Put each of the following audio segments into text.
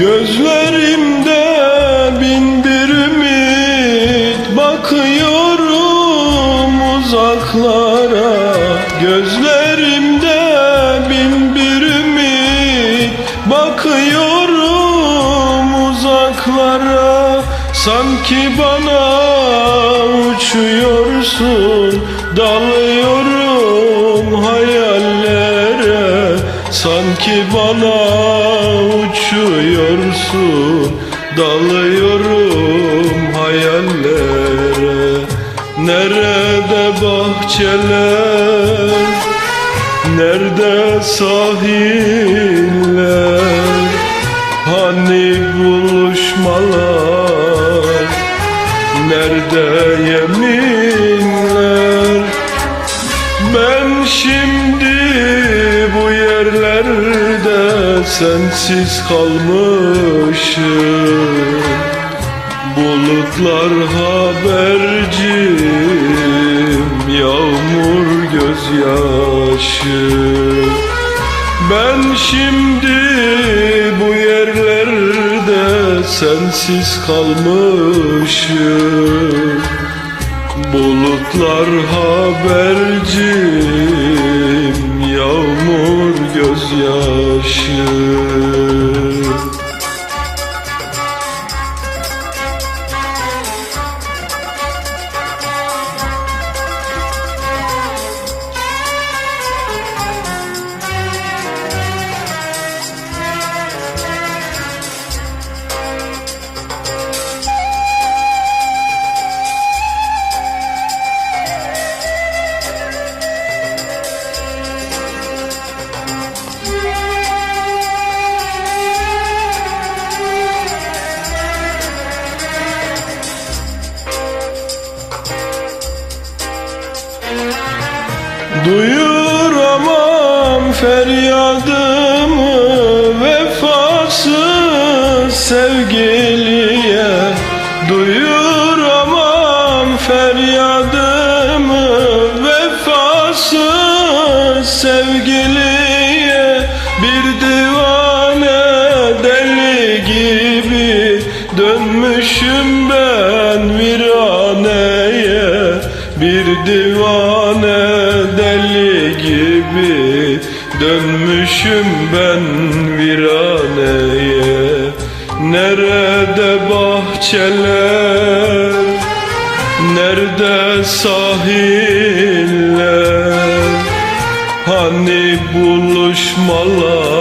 Gözlerimde bin bir ümit Bakıyorum uzaklara. Gözlerimde bin bir ümit Bakıyorum uzaklara. Sanki bana uçuyorsun Dalıyorum hayallere Sanki bana uçuyorsun Dalıyorum hayallere. Nerede bahçeler Nerede sahiller? Hani buluşmalar Nerede yeminler? Ben şimdi sensiz kalmışım. Bulutlar habercim Yağmur gözyaşı. Ben şimdi bu yerlerde sensiz kalmışım. Bulutlar habercim gözyaşı Duyuramam feryadımı vefasız sevgiliye. Duyuramam feryadımı vefasız sevgiliye. Bir divane deli gibi dönmüşüm ben viraneye. Bir divane deli gibi dönmüşüm ben viraneye Nerede bahçeler, nerede sahiller? Hani buluşmalar,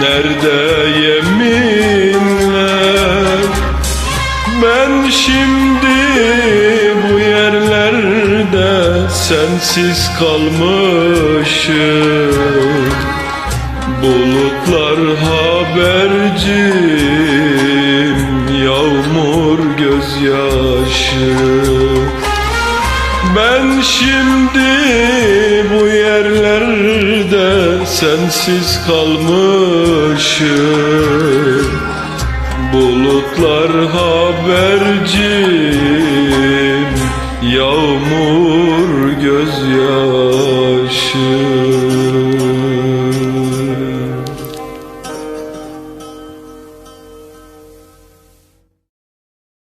nerede yeminler? Ben şimdi sensiz kalmışım. Bulutlar habercim Yağmur gözyaşı. Ben şimdi bu yerlerde sensiz kalmışım. Bulutlar habercim Yağmur gözyaşı